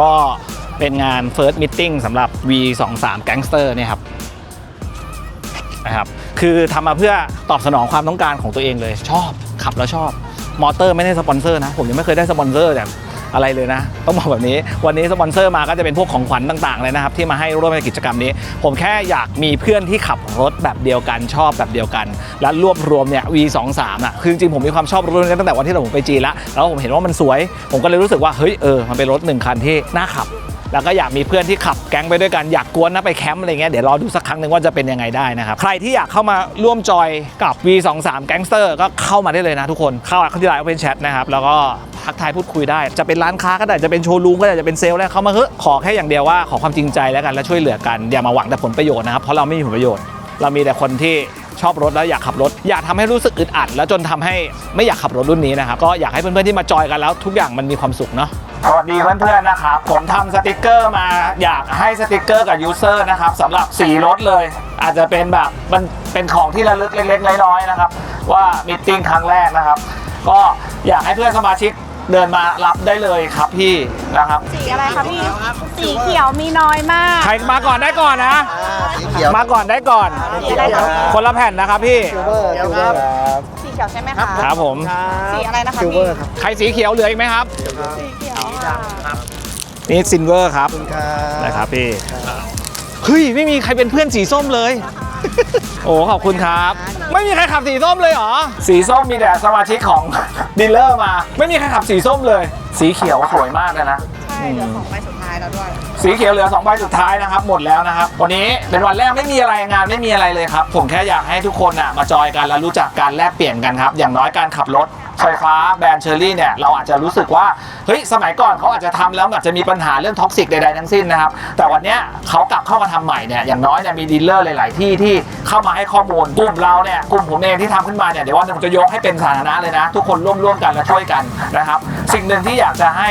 ก็เป็นงาน First Meeting สำหรับ V23 Gangster เนี่ยครับนะครับ คือทำมาเพื่อตอบสนองความต้องการของตัวเองเลย ชอบขับแล้วชอบ มอเตอร์ไม่ได้สปอนเซอร์นะ ผมยังไม่เคยได้สปอนเซอร์แต่ อะไรเลยนะ ต้องบอกแบบนี้วันนี้สปอนเซอร์มาก็จะเป็นพวกของขวัญต่างๆเลยนะครับที่มาให้ร่วมในกิจกรรมนี้ ผมแค่อยากมีเพื่อนที่ขับรถแบบเดียวกันชอบแบบเดียวกัน และรวบรวมเนี่ย V23 อะคือจริงๆผมมีความชอบรถนี้ตั้งแต่วันที่ผมไปจีนแล้วแล้วผมเห็นว่ามันสวย ผมก็เลยรู้สึกว่าเฮ้ยเออมันเป็นรถหนึ่งคันที่น่าขับ แล้วก็อยากมีเพื่อนที่ขับแก๊งไปด้วยกันอยากกวนนะไปแคมป์อะไรเงี้ยเดี๋ยวรอดูสักครั้งหนึ่งว่าจะเป็นยังไงได้นะครับใครที่อยากเข้ามาร่วมจอยกับ V23 Gangster ก็เข้ามาได้เลยนะทุกคนเข้าเข้าที่ไลน์ Open Chat นะครับแล้วก็ทักทายพูดคุยได้ จะเป็นร้านค้าก็ได้จะเป็นโชว์รูมก็ได้จะเป็นเซลล์แล้วเข้ามาเถอะขอแค่อย่างเดียวว่าขอความจริงใจแล้วกันและช่วยเหลือกันอย่ามาหวังแต่ผลประโยชน์นะครับเพราะเราไม่มีผลประโยชน์ เรามีแต่คนที่ชอบรถแล้วอยากขับรถ อยากทำให้รู้สึกอึดอัด แล้วจนทำให้ไม่อยากขับรถรุ่นนี้นะครับก็อยากให้เพื่อนๆที่มาจอยกันแล้ว ทุกอย่างมันมีความสุขเนาะ สวัสดีเพื่อนๆนะครับ ผมทำสติกเกอร์มาอยากให้สติกเกอร์กับยูเซอร์นะครับสำหรับสีรถเลย อาจจะเป็นแบบมันเป็นของที่ระลึกเล็กๆน้อยๆนะครับ ว่ามิทติ้งครั้งแรกนะครับ ก็อยากให้เพื่อนสมาชิก เดินมารับได้เลยครับพี่นะครับ สีอะไรคะพี่ สีเขียวมีน้อยมาก ใครมาก่อนได้ก่อนนะ สีเขียวมาก่อนได้ก่อนสีอะไรคะคนละแผ่นนะครับพี่ ซิลเวอร์ซิลเวอร์ครับสีเขียวใช่ไหมคะครับผม สีอะไรนะคะซิลเวอพี่ร์ครับใครสีเขียวเหลืออีกไหมครับ สีเขียวค่ะนี่ซินเวอร์ครับ ขอบคุณครับ นะครับพี่ เฮ้ย ไม่มีใครเป็นเพื่อนสีส้มเลย โอ้ขอบคุณครับ ไม่มีใครขับสีส้มเลยเหรอ สีส้มมีแต่สมาชิกของ ดีลเลอร์มา ไม่มีใครขับสีส้มเลย สีเขียวสวยมากเลยนะ ใช่เหลือสองใบสุดท้ายแล้วด้วย สีเขียวเหลือ2ใบสุดท้ายนะครับ หมดแล้วนะครับ วันนี้เป็นวันแรกไม่มีอะไรงานไม่มีอะไรเลยครับ ผมแค่อยากให้ทุกคนอะมาจอยกันแล้วรู้จักการแลกเปลี่ยนกันครับ อย่างน้อยการขับรถ ไฟฟ้าแบรนด์เชอรี่เนี่ยเราอาจจะรู้สึกว่าเฮ้ยสมัยก่อนเขาอาจจะทำแล้วอาจจะมีปัญหาเรื่องท็อกซิกใดๆทั้งสิ้นนะครับแต่วันเนี้ยเขากลับเข้ามาทำใหม่เนี่ยอย่างน้อยเนี่ยมีดีลเลอร์หลาย ๆ ที่ที่เข้ามาให้ข้อมูลกลุ่มเราเนี่ยกลุ่มผมเองที่ทำขึ้นมาเนี่ยเดี๋ยววันนึงผมจะยกให้เป็นสาธารณะเลยนะ ทุกคนร่วมๆกันและช่วยกันนะครับ สิ่งหนึ่งที่อยากจะให้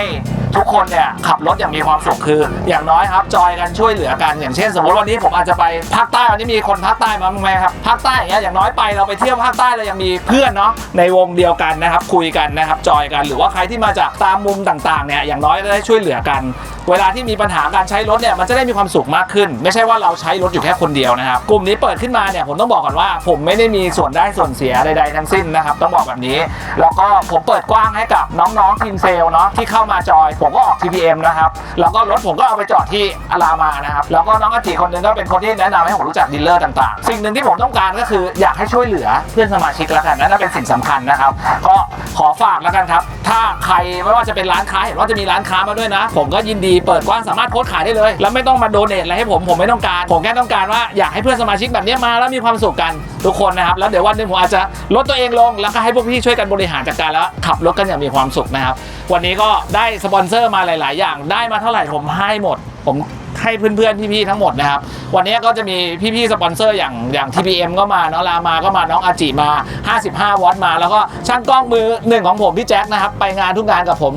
ทุกคนเนี่ยขับรถอย่างมีความสุขคือ อย่างน้อยครับจอยกันช่วยเหลือกันอย่างเช่น สมมติวันนี้ผมอาจจะไปภาคใต้วันนี้มีคนภาคใต้มาบ้างไหมครับภาคใต้อย่างเงี้ยอย่างน้อยไปเราไปเที่ยวภาคใต้เรายังมีเพื่อนเนาะในวงเดียวกันนะครับคุยกันนะครับจอยกันหรือว่าใครที่มาจากตามมุมต่างๆเนี่ยอย่างน้อยได้ช่วยเหลือกัน เวลาที่มีปัญหาการใช้รถเนี่ยมันจะได้มีความสุขมากขึ้น ไม่ใช่ว่าเราใช้รถอยู่แค่คนเดียวนะครับกลุ่มนี้เปิดขึ้นมาเนี่ยผมต้องบอกก่อนว่า ผมไม่ได้มีส่วนได้ส่วนเสียใดๆทั้งสิ้นนะครับต้องบอกแบบนี้ แล้วก็ผมเปิดกว้างให้กับน้องๆทีมเซลล์เนาะที่เข้ามาจอย ผมก็ออก TPM นะครับแล้วก็รถผมก็เอาไปจอดที่อารามานะครับแล้วก็น้องอาจิคนหนึงก็เป็นคนที่แนะนำให้ผมรู้จักดีลเลอร์ต่างๆ สิ่งหนึ่งที่ผมต้องการก็คืออยากให้ช่วยเหลือเพื่อนสมาชิกแล้วกันนั่นเป็นสิ่งสำคัญนะครับก็ขอฝากแล้วกันครับ ถ้าใครไม่ว่าจะเป็นร้านค้าเห็นว่าจะมีร้านค้ามาด้วยนะ ผมก็ยินดีเปิดกว้างสามารถโพสต์ขายได้เลย แล้วไม่ต้องมาโดเนทอะไรให้ผมผมไม่ต้องการ ผมแค่ต้องการว่าอยากให้เพื่อนสมาชิกแบบนี้มาแล้วมีความสุขกันทุกคนนะครับ แล้วเดี๋ยววันนึงผมอาจจะลดตัวเองลง แล้วก็ให้พวกพี่ช่วยกันบริหารจัดการแล้วขับรถกันอย่างมีความสุขนะครับ วันนี้ก็ได้สปอนเซอร์มาหลาย ๆ อย่างได้มาเท่าไหร่ผมให้หมด ผม ให้เพื่อนๆพี่ๆทั้งหมดนะครับ วันนี้ก็จะมีพี่ๆสปอนเซอร์อย่างอย่าง TPM ก็มาเนาะลามาก็มาน้องอาจิมา 55 วอตมา แล้วก็ช่างกล้องมือหนึ่งของผมพี่แจ็คนะครับ ไปงานทุกงานกับผม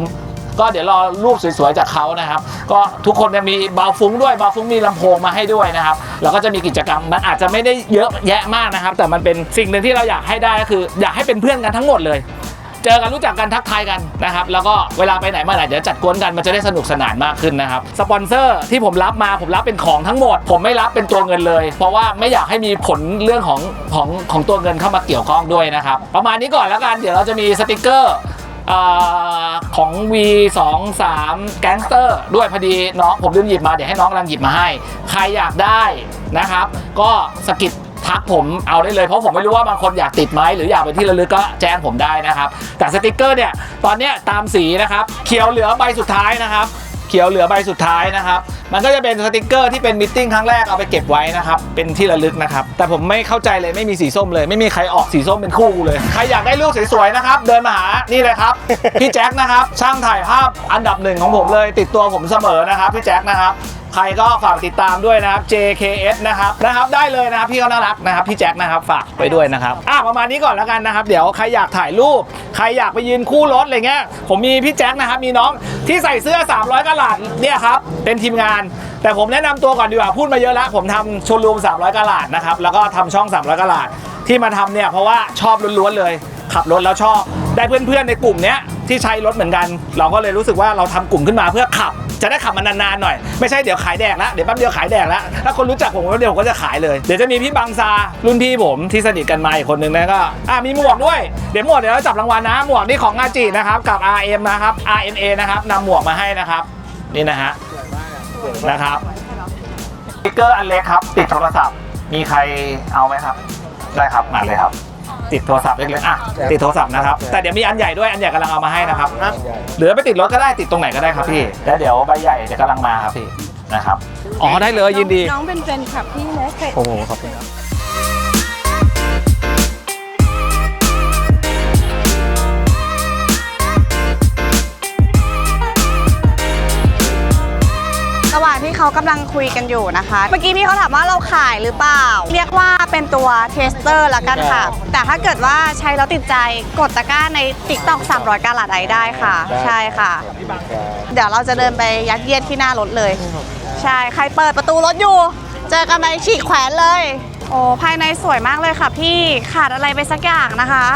ก็เดี๋ยวรอรูปสวยๆจากเขานะครับ ก็ทุกคนจะมีเบาฟุ้งด้วยเบาฟุ้งมีลำโพงมาให้ด้วยนะครับ แล้วก็จะมีกิจกรรมมันอาจจะไม่ได้เยอะแยะมากนะครับ แต่มันเป็นสิ่งหนึ่งที่เราอยากให้ได้ก็คือ อยากให้เป็นเพื่อนกันทั้งหมดเลย เจอกันรู้จักกันทักทายกันนะครับแล้วก็เวลาไปไหนมาไหนเดี๋ยวจัดกวนกันมันจะได้สนุกสนานมากขึ้นนะครับสปอนเซอร์ที่ผมรับมาผมรับเป็นของทั้งหมด ผมไม่รับเป็นตัวเงินเลย เพราะว่าไม่อยากให้มีผลเรื่องของของของตัวเงินเข้ามาเกี่ยวข้องด้วยนะครับประมาณนี้ก่อนแล้วกันเดี๋ยวเราจะมีสติกเกอร์อของ V23 Gangster ด้วยพอดีน้องผมลืมหยิบมาเดี๋ยวให้น้องกำลังหยิบมาให้ ใครอยากได้นะครับ ก็สกิด ทักผมเอาได้เลยเพราะผมไม่รู้ว่าบางคนอยากติดไหมหรืออยากไปนที่ระลึกก็แจ้งผมได้นะครับ แต่สติกเกอร์เนี่ยตอนนี้ตามสีนะครับเขียวเหลือใบสุดท้ายนะครับเขียวเหลือใบสุดท้ายนะครับ มันก็จะเป็นสติกเกอร์ที่เป็นมิทติ้งครั้งแรกเอาไปเก็บไว้นะครับ เป็นที่ระลึกนะครับ แต่ผมไม่เข้าใจเลยไม่มีสีส้มเลย ไม่มีใครออกสีส้มเป็นคู่เลย ใครอยากได้รูปสวยๆนะครับ เดินมาหา นี่เลยครับ พี่แจ็คนะครับ ช่างถ่ายภาพอันดับหนึ่งของผมเลย ติดตัวผมเสมอนะครับพี่แจ็คนะครับ ใครก็ฝากติดตามด้วยนะครับ JKS นะครับนะครับได้เลยนะครับพี่เขาน่ารักนะครับพี่แจ็คนะครับฝากไปด้วยนะครับอะประมาณนี้ก่อนแล้วกันนะครับเดี๋ยวใครอยากถ่ายรูป ใครอยากไปยืนคู่รถอะไรเงี้ยผมมีพี่แจ็คนะครับมีน้องที่ใส่เสื้อ 300กะลัดเนี่ยครับเป็นทีมงานแต่ผมแนะนำตัวก่อนดีกว่าพูดมาเยอะแล้ว ผมทำโชว์รูม 300กะลัดนะครับแล้วก็ทำช่อง 300กะลัดที่มาทำเนี่ยเพราะว่าชอบล้วนๆเลย ขับรถแล้วชอบได้เพื่อนๆในกลุ่มเนี้ยที่ใช้รถเหมือนกัน เราก็เลยรู้สึกว่าเราทำกลุ่มขึ้นมาเพื่อขับ จะได้ขับมานานๆหน่อย ไม่ใช่เดี๋ยวขายแดกแล้วเดี๋ยวแป๊บเดียวขายแดกแล้วถ้าคนรู้จักผมแป๊บเดียวผมก็จะขายเลยเดี๋ยวจะมีพี่บังซารุ่นพี่ผมที่สนิทกันมาอีกคนนึงนะก็อะมีหมวกด้วยเดี๋ยวหมวกเดี๋ยวเราจับรางวัลนะหมวกนี่ของอาจินะครับกับ RM นะครับ RNA นะครับนำหมวกมาให้นะครับ นี่นะฮะนะครับสติ๊กเกอร์อันเล็กครับ ติดโทรศัพท์มีใครเอาไหมครับ ได้ครับมาเลยครับ ติดโทรศัพท์เล็กๆอะติดโทรศัพท์นะครับ แต่เดี๋ยวมีอันใหญ่ด้วยอันใหญ่กำลังเอามาให้นะครับหรือไปติดรถก็ได้ติดตรงไหนก็ได้ครับพี่แล้วเดี๋ยวใบใหญ่จะกำลังมาครับพี่นะครับอ๋อได้เลยยินดี น้องเป็นแฟนคลับพี่เล็กโอ้โหขอบคุณครับ เขากำลังคุยกันอยู่นะคะ เมื่อกี้พี่เขาถามว่าเราขายหรือเปล่า เรียกว่าเป็นตัวเทสเตอร์ละกันค่ะ แต่ถ้าเกิดว่าใช้แล้วติดใจกดตะกร้าใน TikTok 300กาลัดไอได้ค่ะ ใช่ค่ะ เดี๋ยวเราจะเดินไปยัดเยียดที่หน้ารถเลย ใช่ ใครเปิดประตูรถอยู่ เจอกันไปฉีกแขวนเลย โอ้ภายในสวยมากเลยค่ะ พี่ขาดอะไรไปสักอย่างนะคะ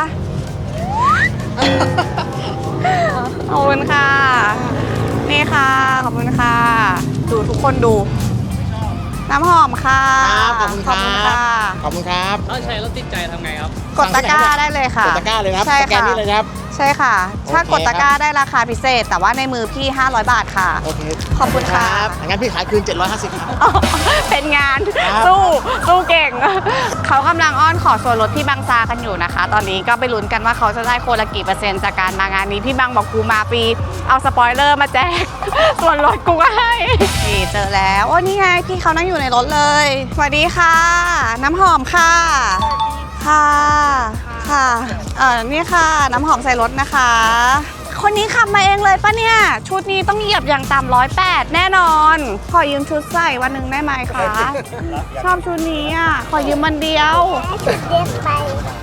ขอบคุณค่ะ นี่ค่ะ ขอบคุณค่ะ ดูทุกคนดู น้ำหอมค่ะครับขอบคุณครับค่ะขอบคุณครับถ้าใช้แล้วติดใจทำไงครับ กดตะกร้าได้เลยค่ะกดตะกร้าเลยครับใช่สแกนค่ะ นี่เลยครับ ใช่ค่ะ ถ้าโอเคกดตะกร้าได้ราคาพิเศษ แต่ว่าในมือพี่ 500 บาทค่ะ โอเคขอบคุณค่ะงั้นพี่ขายคืน 750ครับ เป็นงานครับสู้สู้เก่ง เขากำลังอ้อนขอส่วนลดที่บางซากันอยู่นะคะ ตอนนี้ก็ไปลุ้นกันว่าเขาจะได้คนละกี่เปอร์เซ็นต์จากการมางานนี้ พี่บางบอกกูมาปี เอาสปอยเลอร์มาแจก ส่วนลดกูก็ให้นี่เจอแล้ว โอ้นี่ไงพี่เขานั่งอยู่ในรถเลย สวัสดีค่ะ น้ำหอมค่ะ ค่ะ ค่ะเออนี่ค่ะ น้ำหอมใส่รถนะคะ คนนี้ขับมาเองเลยปะเนี่ย ชุดนี้ต้องเหยียบอย่างต่ำร้อยแปดแน่นอน ขอยืมชุดใส่วันหนึ่งได้ไหมคะ ชอบชุดนี้อะ ขอยืมวันเดียว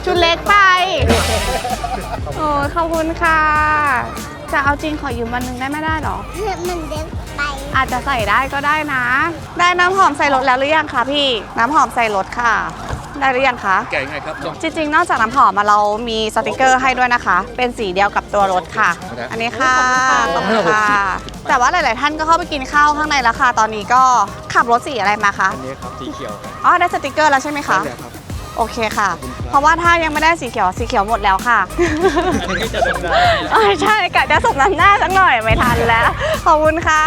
ชุดเล็กไปโอ้ยขอบคุณค่ะ จะเอาจริงขอยืมวันหนึ่งได้ไม่ได้หรอ มันเด็กไป อาจจะใส่ได้ก็ได้นะ ได้น้ำหอมใส่รถแล้วหรือยังคะพี่ น้ำหอมใส่รถค่ะ ได้หรือยังคะ แก่ยังไงครับลองจริงๆ นอกจากน้ำหอมมาเรามีสติกเกอร์ให้ด้วยนะคะ เป็นสีเดียวกับตัวรถค่ะ อันนี้ค่ะขอบคุณค่ะ แต่ว่าหลาย ๆ ท่านก็เข้าไปกินข้าวข้างในแล้วค่ะ ตอนนี้ก็ขับรถสีอะไรมาคะ อันนี้ครับสีเขียวอ๋อ ได้สติกเกอร์แล้วใช่ไหมคะโอเคค่ะ เพราะว่าถ้ายังไม่ได้สีเขียว สีเขียวหมดแล้วค่ะนี่จะดำน้อ๋อใช่กะจะสมน้ำหน้าสักหน่อยไม่ทันแล้ว ขอบคุณค่ะ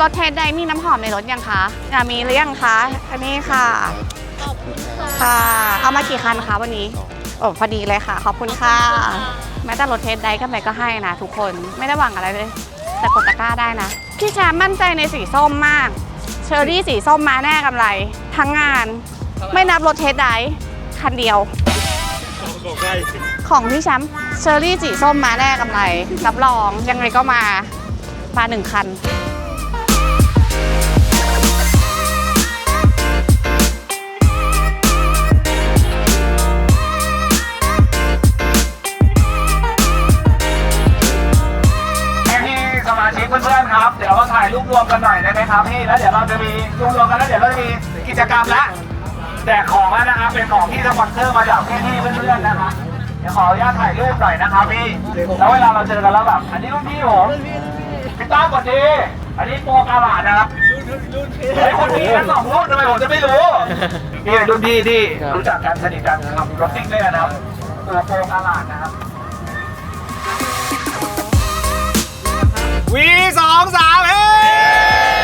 รถเทสไดมีน้ำหอมในรถยังคะอะมีหรือยังคะ อันนี้ค่ะค่ะ เอามากี่คันคะวันนี้ โอ้พอดีเลยค่ะ ขอบคุณค่ะ แม้แต่รถเทสไดก็ไหนก็ให้นะทุกคน ไม่ได้หวังอะไรเลย แต่กดตะกร้าได้นะ พี่แชมป์มั่นใจในสีส้มมาก เชอรี่สีส้มมาแน่กำไร ทั้งงาน ไม่นับรถเทสไดคันเดียวของพี่แชมป์เชอรี่สีส้มมาแน่กำไร รับรองยังไงก็มา มาหนึ่งคัน นหน่อยได้ไหมครับพี่แล้วเดี๋ยวเราจะมีรวมรวมกันแล้วเดี๋ยวเราจะมีกิจกรรมละแจกของแล้วนะครับเป็นของที่สปอนเซอร์มาจากพี่ๆเพื่อนๆนะครับเดี๋ยวขออนุญาตถ่ายรูปหน่อยนะครับพี่แล้วเวลาเราเจอกันแล้วแบบอันนี้รุ่นพี่ผมพี่ต้าสวัสดี อันนี้โปรกาลาดนะครับไอ้ยคนนี้กันสองรุ่นทำไมผมจะไม่รู้นี่เป็นรุ่นพี่ที่รู้จักกันสนิทกันทำรถซิ่งด้วยกันนะครับตัวโปรกาลาดนะครับวีสองสามเฮ้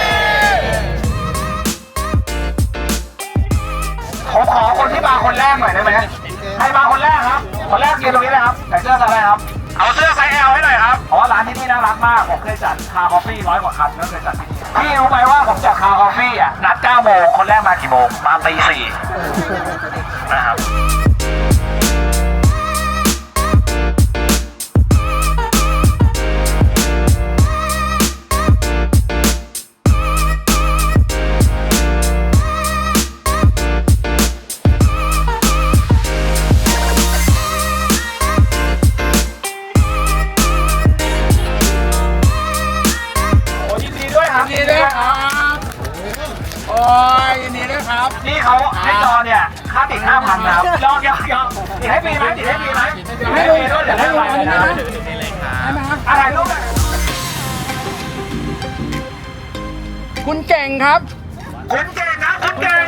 ผมขอคนที่มาคนแรกหน่อยได้ไหมใครมาคนแรกครับ คนแรกยืนตรงนี้เลยครับใส่เสื้อไซส์อะไรครับ เอาเสื้อไซส์ L ให้หน่อยครับเพราะว่าร้านที่นี่น่ารักมาก ผมเคยจัดคาร์คอฟฟี่ร้อยกว่าคันก็เคยจัดที่นี่พี่รู้ไหมว่าผมจัดคาร์คอฟฟี่อะนัด9โมงคนแรกมากี่โมง มาตีสี่นะครับ เดี๋ยวได้รางวัลนะอะไรรูปหน่อยคุณเก่งครับ คุณเก่งนะคุณเก่ง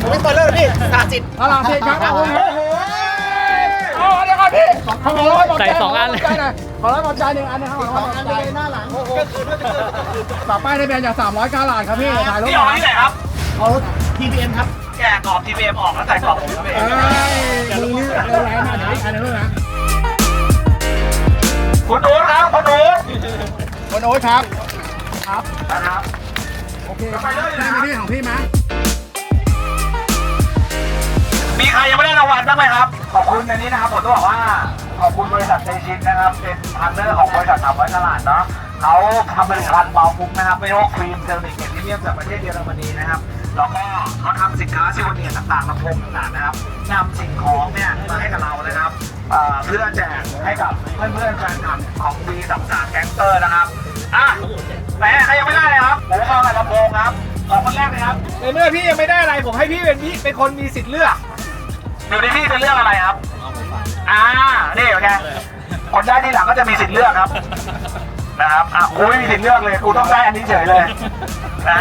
ผมไม่เปิดเลยพี่ตาจิตตลาดสิครับโอ้โหโอ้เดี๋ยวก่อนพี่ขอร้อยหมดใจใส่สองอันเลยขอร้อยหมดใจหนึ่งอันนะครับขอร้อยหมดใจหน้าหลังต่อไปในแบรนด์จาก300กาลาดครับพี่ถ่ายรูปพี่ออกที่ไหนครับเอารถ TBM ครับแกะกรอบทีวีเอ็มออกแล้วใส่กรอบผมครับเอเอ้งยมึงนี่เร็วแรงมากเดี๋ยวอีกอันหนึงนะคุณอู๊ดครับคุณอู๊ดคนโอ๊ตครับนะครับ โอเคไปเลยนะพี่ของพี่มั้ยมีใครยังไม่ได้รางวัลบ้างไหมครับ ขอบคุณในนี้นะครับผมต้องบอกว่าขอบคุณบริษัทเซชินนะครับ เป็นพาร์ทเนอร์ของบริษัทสามร้อยตลาดเนาะเขาทำผลิตภัณฑ์เบาฟุ้งนะครับไม่ว่าครีมเซรามิกเกรดพรีเมียมจากประเทศเยอรมนีนะครับ แล้วก็เขาทำสินค้าซิวเนียร์ต่างๆลำโพงต่างๆนะครับนำสิ่งของเนี่ยมาให้กับเรานะครับเอ่อเพื่อแจกให้กับเพื่อนๆแฟนคลับของดีสัมสารแก๊งเตอร์นะครับอะแหมใครยังไม่ได้เลยครับผมเอาอะไรลำโพงครับขอคนแรกเลยครับในเมื่อพี่ยังไม่ได้อะไรผมให้พี่เป็นพี่เป็นคนมีสิทธิ์เลือกอยู่ในพี่เป็นเรื่องอะไรครับอ่านี่โอเคคนได้ที่หลังก็จะมีสิทธิ์เลือกครับนะครับอะกูไม่มีสิทธิ์เลือกเลยกูต้องได้อันนี้เฉยเลยนะ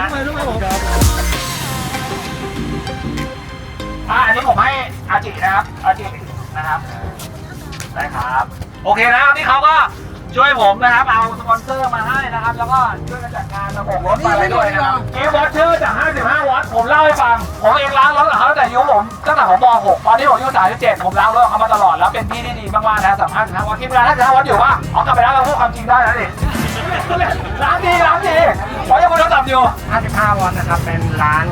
อะอันนี้ผมให้อาจินะครับอาจินะครับได้ครับ โอเคนะนี่เขาก็ ช่วยผมนะครับ เอาสปอนเซอร์มาให้นะครับ แล้วก็ช่วยกันจัดการระบบรถมาอะไรด้วยนะครับเอวอเชอร์จาก 55 วัตต์ผมเล่าให้ฟัง ผมเองล้างรถกับเขาตั้งแต่อายุผมตั้งแต่ผมม .6 ตอนนี้ผมอายุ37 ผมล้างรถกับเขามาตลอดแล้วเป็นพี่ที่ดีมากๆนะสามารถ55วัตต์คิดเวลา55วัตต์อยู่ว่าเอากลับไปล้างเราพูดความจริงได้นะดิล้างดีล้างดีเพราะยังคุณโทรศัพท์อยู่ 55 วันนะครับ เป็นร้าน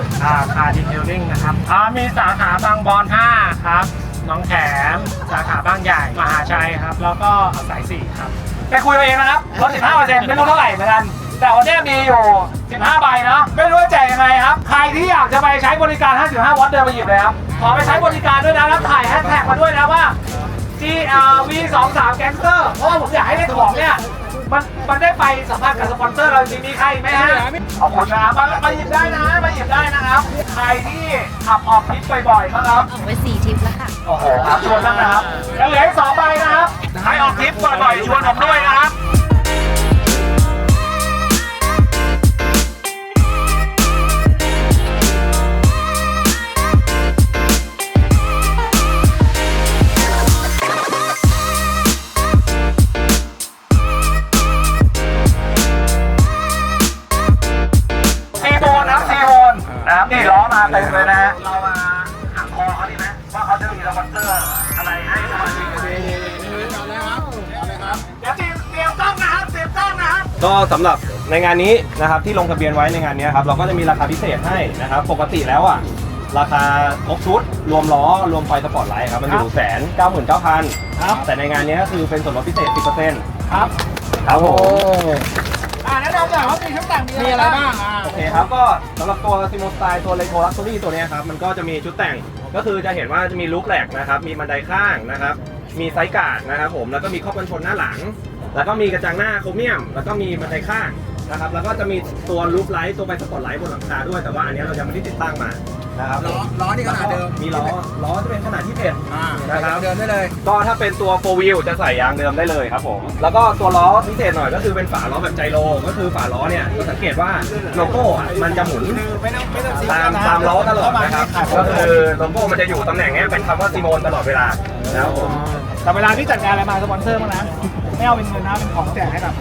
คาร์ดีเทลลิ่งนะครับอ่ามีสาขาบางบอน 5 ครับหน้องแขมสาขาบางใหญ่ มหาชัยครับ แล้วก็สาย 4 ครับ ไปคุยเอาเองนะครับลด15เปอร์เซ็นต์ไม่รู้เท่าไหร่เหมือนกัน แต่วันนี้มีอยู่ 15 ใบนะไม่รู้ว่าแจกยังไงครับ ใครที่อยากจะไปใช้บริการ 55 วัตต์เดินไปหยิบเลยครับ ขอไปใช้บริการด้วยนะแล้วถ่ายแฮชแท็กมาด้วยนะว่า GRV 2 3 Gangster เพราะว่าผมอยากให้ได้ของเนี่ย มันมันได้ไปสัมภาษณ์กับสปอนเซอร์เราจริงๆมีใครอีกไหมฮะขอบคุณนะครับมามาหยิบได้นะมาหยิบได้นะครับใครที่ขับออกทริปบ่อยๆบ้างครับออกไปสี่ทริปแล้วค่ะโอ้โหครับชวนบ้างนะครับยังเหลืออีกสองใบนะครับใครออกทริปบ่อยๆชวนผมด้วยนะครับ มาเต็มเลยนะฮะเรามาหักคอเขาดีไหมว่าเขาจะมีสปอนเซอร์อะไรให้สมาชิกเดี๋ยวเตรียมเตรียมกล้องนะครับเตรียมกล้องนะครับ ก็สำหรับในงานนี้นะครับที่ลงทะเบียนไว้ในงานนี้ครับเราก็จะมีราคาพิเศษให้นะครับ ปกติแล้วอะราคาครบชุด รวมล้อ รวมไฟสปอร์ตไลท์ครับ มันอยู่แสนเก้าหมื่นเก้าพันครับแต่ในงานนี้ก็คือเป็นส่วนลดพิเศษ10%ครับ ครับผมอ่าแนะนำหน่อยว่ามีชุดแต่งมีอะไรบ้างอ่า โอเคครับ ก็สำหรับตัวซิโมสไตล์ตัวเลโทลักซ์รี่ตัวเนี้ยครับ มันก็จะมีชุดแต่ง ก็คือจะเห็นว่าจะมีลูกแหลกนะครับ มีบันไดข้างนะครับ มีไซส์การ์ดนะครับผม แล้วก็มีครอบกันชนหน้าหลัง แล้วก็มีกระจังหน้าโครเมียม แล้วก็มีบันไดข้างนะครับ แล้วก็จะมีตัวลูปไลท์ตัวไฟสปอตไลท์บนหลังคาด้วย แต่ว่าอันเนี้ยเรายังไม่ได้ติดตั้งมา นะครับล้อล้อนี่ขนาดเดิมมีล้อล้อจะเป็นขนาดที่เ็ดอ่านะครับเดินได้เลย ก็ถ้าเป็นตัว4 wheel จะใส่ยางเดิมได้เลยครับผมแล้วก็ตัวล้อพิเศษหน่อยก็คือเป็นฝาล้อแบบไจโรก็คือฝาล้อเนี่ยก็สังเกตว่าโลโก้อะมันจะหมุนตามตามล้อตลอดนะครับก็คือโลโก้มันจะอยู่ตำแหน่งเนี้ยเป็นคำว่าซีโมนตลอดเวลานะครับผมแต่เวลาที่จัดงานอะไรมาสปอนเซอร์มั้างนะไม่เอาเป็นเงินนะเป็นของแจกให้กับ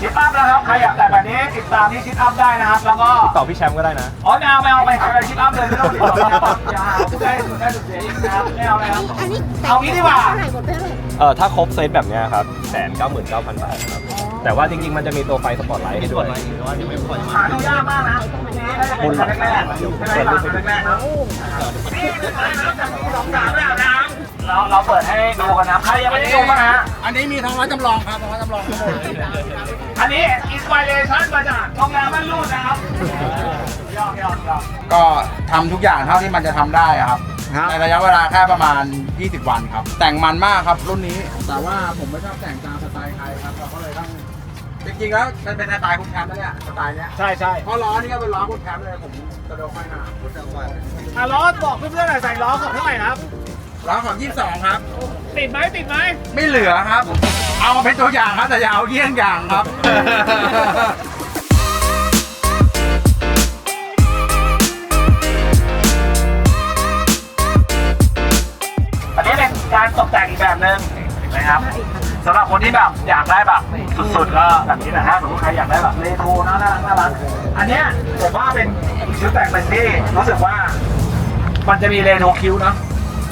ชิดอัพนะครับใครอยากแต่งแบบนี้ติดตามที่ชิดอัพได้นะครับ แล้วก็ต่อพี่แชมป์ก็ได้นะ อ๋อไม่เอาไม่เอาไปไปชิดอัพเลยไม่ต้องติดต่อไม่เอาอย่าหาผู้ได้สุดได้สุดเสียอีกนะครับไม่เอาเลยครับอันนี้เอางี้ดีกว่าเท่าไหร่หมดไปเท่าไหร่เออถ้าครบเซตแบบเนี้ยครับแสนเก้าหมื่นเก้าพันบาทครับแต่ว่าจริงๆมันจะมีตัวไฟสปอตไลท์ให้ด้วยหาดูยากมากนะนี่น่าจะเป็นคันแรกๆใช่ไหมครับคันแรกๆนะนี่เป็นคันแรกจากปีสองสามแล้วนะครับ เราเราเปิดให้ดูกันนะใครยังไม่ได้ดูบ้างนะฮะ อันนี้มีทั้งร้านจำลองครับทั้งร้านจำลองทั้งหมดอันนี้อินสปิเรชันมาจากโรงแรมบ้านรูดนะครับยอกยอกยอกก็ทำทุกอย่างเท่าที่มันจะทำได้อะครับ ในระยะเวลาแค่ประมาณ 20 วันครับ แต่งมันมากครับรุ่นนี้ แต่ว่าผมไม่ชอบแต่งตามสไตล์ใครครับเราก็เลยต้อง จริงๆแล้วมันเป็นสไตล์คุณแคมป์นะเนี่ยสไตล์เนี้ยใช่ใช่เพราะล้อนี่ก็เป็นล้อคุณแคมป์เลยผมกระโดดไปหาคุณจะว่าอะล้อบอกเพื่อนๆหน่อยใส่ล้อของเท่าไหร่นะครับ ร้านของยี่สิบสองครับ ติดไหมติดไหมไม่เหลือครับ เอาเป็นตัวอย่างครับแต่อย่าเอาเยี่ยงอย่างครับ อันนี้เป็นการตกแต่งอีกแบบหนึ่งนะครับสำหรับคนที่แบบอยากได้แบบสุดๆก็แบบนี้นะฮะสมมติใครอยากได้แบบเรโทรน่ารักน่ารักอันเนี้ยผมว่าเป็นชุดแต่งเป็นที่รู้สึกว่า มันจะมีเรโทรคิ้วเนาะ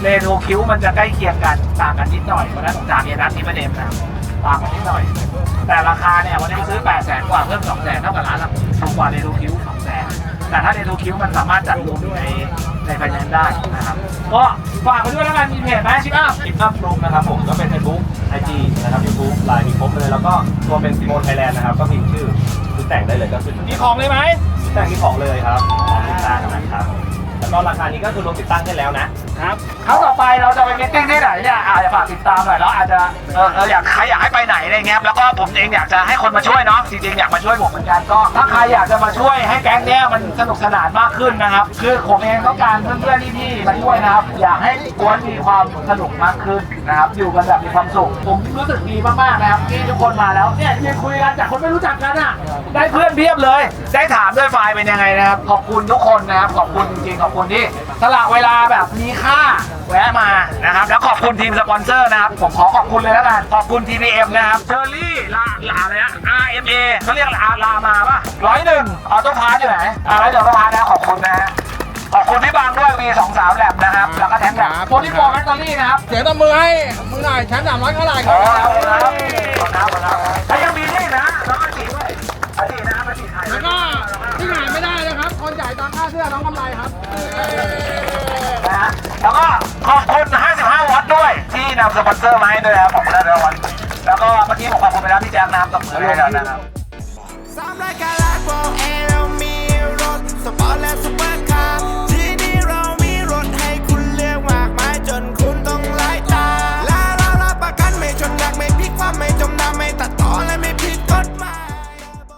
เลโทคิ้วมันจะใกล้เคียงกันต่างกันนิดหน่อยเพราะฉะนั้นผมจากเอนัทที่ประเด็นนะต่างกันนิดหน่อย แต่ราคาเนี่ยวันนี้เขาซื้อ8 0 0แสนกว่าเพิ่ม2 0 0แสนเท่ากับร้านละถูกกว่าเลโทคิ้ว2 0 0แสนแต่ถ้าเลโทคิ้วมันสามารถจัดรวมอยู่ในในไฟแนนซ์ได้นะครับก็ฝากไปด้วยแล้วกันมีเพจไหมชิปอัพคิปอัพกรุ๊ปนะครับผมก็เป็น Facebook IG นะครับ YouTube ไลน์มีครบเลยแล้วก็ตัวเป็นซิโมไทยแลนด์นะครับก็พิมพ์ชื่อคือแต่งได้เลยก็คือมีของเลยไหมแต่งที่ของเลยครับพร้อมติดตั้งนะครับ แล้วก็ราคานี้ก็คือรวมติดตั้งให้แล้วนะครับครั้งต่อไปเราจะไปมิทติ้งที่ไหนเนี่ยอาจจะฝากติดตามหน่อยแล้วอาจจะเออเอออยากใครอยากให้ไปไหนอะไรเงี้ยแล้วก็ผมเองอยากจะให้คนมาช่วยเนาะจริงๆอยากมาช่วยผมเหมือนกันก็ถ้าใครอยากจะมาช่วยให้แก๊งเนี้ยมันสนุกสนานมากขึ้นนะครับ คือผมเองต้องการเพื่อนๆพี่ๆมาช่วยนะครับ อยากให้กวนมีความสนุกมากขึ้นนะครับ อยู่กันแบบมีความสุขผมรู้สึกดีมากๆนะครับที่ทุกคนมาแล้วเนี่ยยืนคุยกันจากคนไม่รู้จักกันอะได้เพื่อนเพียบเลย ได้ถามด้วยไฟล์เป็นยังไงนะครับขอบคุณทุกคนนะครับขอบคุณจริงๆขอบคุณที่สละเวลาแบบมีค่าแวะมานะครับ แล้วขอบคุณทีมสปอนเซอร์นะครับผมขอขอบคุณเลยแล้วกันขอบคุณ TPM นะครับเชอร์รี่ลาลาอะไรนะ RMA เขาเรียกลาลามาป่ะร้อยหนึ่งออโต้พาร์ทอยู่ไหนอ่าร้อยหนึ่งออโต้พาร์ทนะขอบคุณนะฮะขอบคุณพี่บางด้วยมีสองสามแลบนะครับแล้วก็แทงแลบโพลิโฟร์แบตเตอรี่นะครับเสียงตบมือให้มือหน่อยแชมป์สามร้อยเท่าไหร่คขรัอบบคุณครับขอบคุณครับ แล้วก็ขอบคุณ 55 วัตต์ด้วย ที่นำสปอนเซอร์มาให้ด้วยนะครับขอบคุ55วัตต์แล้วก็เมื่อกี้ผมขอบคุณไปแล้วพี่แจ๊คน้ำกับมือให้แล้วนะครับ